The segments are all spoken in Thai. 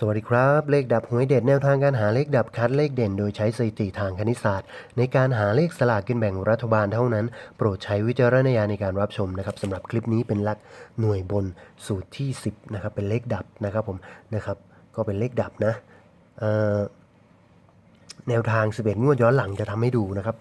สวัสดีครับ เลขดับหวยเด็ดแนวทางการหาเลขดับคัดเลขเด่น โดยใช้สถิติทางคณิตศาสตร์ ในการหาเลขสลากกินแบ่งรัฐบาลเท่านั้น โปรดใช้วิจารณญาณในการรับชมนะครับสำหรับคลิปนี้เป็นหลักหน่วยบนสูตรที่ 10นะครับเป็นเลขดับนะครับผมนะครับก็เป็นเลขดับนะเอ่อ แนวทาง 11 งวดย้อนหลังจะทำให้ดูนะครับ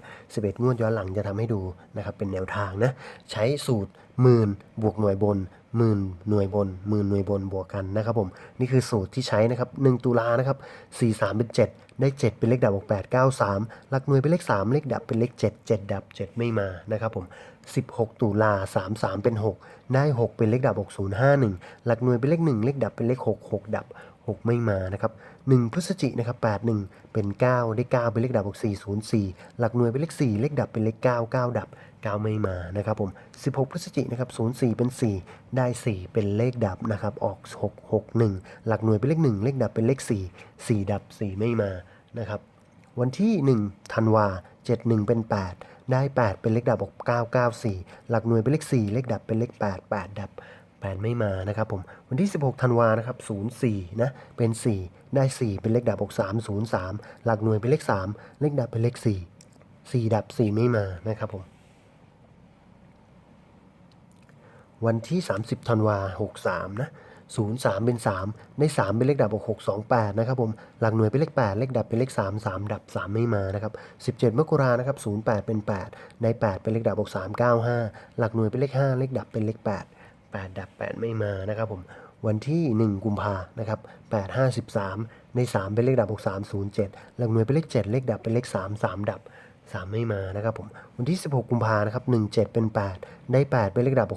11 งวดย้อนหลังจะทำให้ดูนะครับ เป็นแนวทางนะ ใช้สูตรหมื่นบวกหน่วยบนหมื่นหน่วยบนหมื่นหน่วยบนบวกกันนะครับผมนี่คือสูตรที่ใช้นะครับ 1 ตุลานะครับ 4 3 เป็น 7 ได้ 7 เป็นเลขดับบวก8 9 3 หลักหน่วยเป็นเลข 3 เลขดับเป็นเลข 7 7 ดับ 7 ไม่มานะครับผม 16 ตุลา 3 3 เป็น 6 ได้ 6 เป็นเลขดับบวก0 5 1 หลักหน่วยเป็นเลข 1 เลขดับเป็นเลข 6 6 ดับ 6 ไม่มานะครับ 1 พฤศจินะครับ81 เป็น 9 ได้ 9 เป็นเลขดับบวก404 หลักหน่วยเป็นเลข 4 เลขดับเป็นเลข 9 9 ดับ 9 ไม่มานะครับผม 16 พฤศจินะครับ04 เป็น 4 ได้ 4 เป็นเลขดับนะครับ ออก 6 6 1 หลักหน่วยเป็นเลข 1 เลขดับเป็นเลข 4 4 ดับ 4 ไม่มานะครับ วันที่ 1 ธันวา 71 เป็น 8 ได้ 8 เป็นเลขดับออก994 หลักหน่วยเป็นเลข 4 เลขดับเป็นเลข 8 8 ดับ 8ไม่มานะครับผมวันที่ 16ธันวานะครับ04นะเป็น 4 ได้ 4 เป็นเลขดับออก303 หลักหน่วยเป็นเลข 3 เลขดับเป็นเลข 4 4 ดับ 4 ไม่มานะครับผมวันที่ 30ธันวา63นะ03 เป็น 3 ได้ 3 เป็นเลขดับ628นะครับผมหลักหน่วยเป็นเลข 8 เลขดับเป็นเลข 3 3 ดับ 3 ไม่มานะครับ17มกรานะครับ08 เป็น 8 ได้ 8 เป็นเลขดับ395 หลักหน่วยเป็นเลข 5 เลขดับเป็นเลข 8 8 ดับ 8 ไม่มานะครับผมวันที่ 1 กุมภานะครับ8 53 ใน 3 เป็นเลขดับ 6307 หลักหน่วยเป็นเลข 7 เลขดับเป็นเลข 3 3 ดับ 3 ไม่มานะครับผมวันที่ 16 กุมภานะครับ17 เป็น 8 ได้ 8 เป็นเลขดับ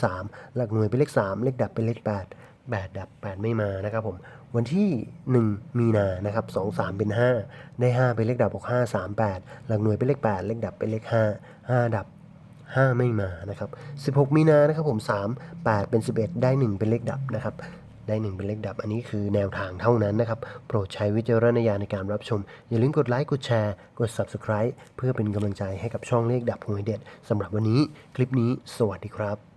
603 หลักหน่วยเป็นเลข 3 เลขดับเป็นเลข 8 8 ดับ 8 ไม่มานะครับผมวันที่ 1 มีนานะครับ23 เป็น 5 ได้ 5 เป็นเลขดับ 6538 หลักหน่วยเป็นเลข 8 เลขดับเป็นเลข 5 5 ดับ 5 ไม่มานะครับ 16 มีนานะครับผม 3 8 เป็น 11 ได้ 1 เป็นเลขดับนะครับ ได้ 1 เป็นเลขดับ อันนี้คือแนวทางเท่านั้นนะครับ โปรดใช้วิจารณญาณในการรับชม อย่าลืมกดไลค์ กดแชร์ กด Subscribe เพื่อเป็นกำลังใจให้กับช่องเลขดับหวยเด็ดสำหรับวันนี้คลิปนี้ สวัสดีครับ